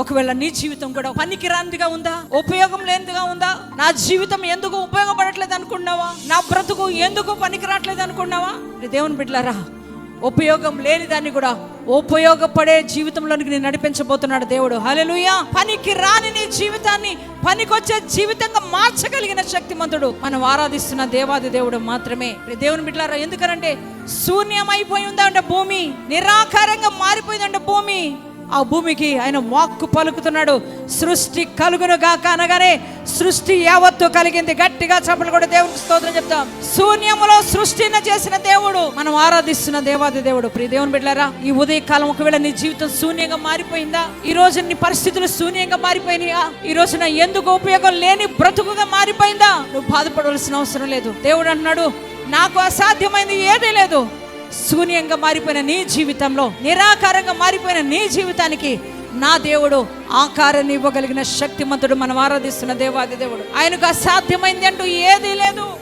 ఒకవేళ నీ జీవితం కూడా పనికిరాందిగా ఉందా? ఉపయోగం లేనిదిగా ఉందా? నా జీవితం ఎందుకు ఉపయోగపడట్లేదు అనుకున్నావా? నా బ్రతుకు ఎందుకు పనికిరాట్లేదు అనుకున్నావా? దేవుని బిడ్డలారా ఉపయోగం లేని దాన్ని కూడా ఉపయోగపడే జీవితంలోనికి నేను నడిపించబోతున్నాడు దేవుడు. హలెలుయా పనికి రాని నీ జీవితాన్ని పనికొచ్చే జీవితంగా మార్చగలిగిన శక్తిమంతుడు మనం ఆరాధిస్తున్న దేవాది దేవుడు మాత్రమే. దేవుని బిడ్డలారా ఎందుకనంటే శూన్యమైపోయి ఉందంటే భూమి నిరాకారంగా మారిపోయిందంటే భూమి. ఆ భూమికి ఆయన వాక్కు పలుకుతున్నాడు. సృష్టి కలుగును గాక అనగానే సృష్టి యావత్తు కలిగింది. గట్టిగా చప్పలు కూడా దేవునికి స్తోత్రం చెప్తాం. శూన్యములో సృష్టిని చేసిన దేవుడు మనం ఆరాధిస్తున్న దేవాది దేవుడు. ప్రియ దేవుని బిడ్డారా ఈ ఉదయ కాలం ఒకవేళ నీ జీవితం శూన్యంగా మారిపోయిందా? ఈ రోజు నీ పరిస్థితులు శూన్యంగా మారిపోయినాయా? ఈ రోజున ఎందుకు ఉపయోగం లేని బ్రతుకుగా మారిపోయిందా? నువ్వు బాధపడవలసిన అవసరం లేదు. దేవుడు అంటున్నాడు నాకు అసాధ్యమైంది ఏదీ లేదు. శూన్యంగా మారిపోయిన నీ జీవితంలో నిరాకారంగా మారిపోయిన నీ జీవితానికి నా దేవుడు ఆకారాన్ని ఇవ్వగలిగిన శక్తిమంతుడు మనం ఆరాధిస్తున్న దేవాది దేవుడు. ఆయనకు అసాధ్యమైంది అంటూ ఏదీ లేదు.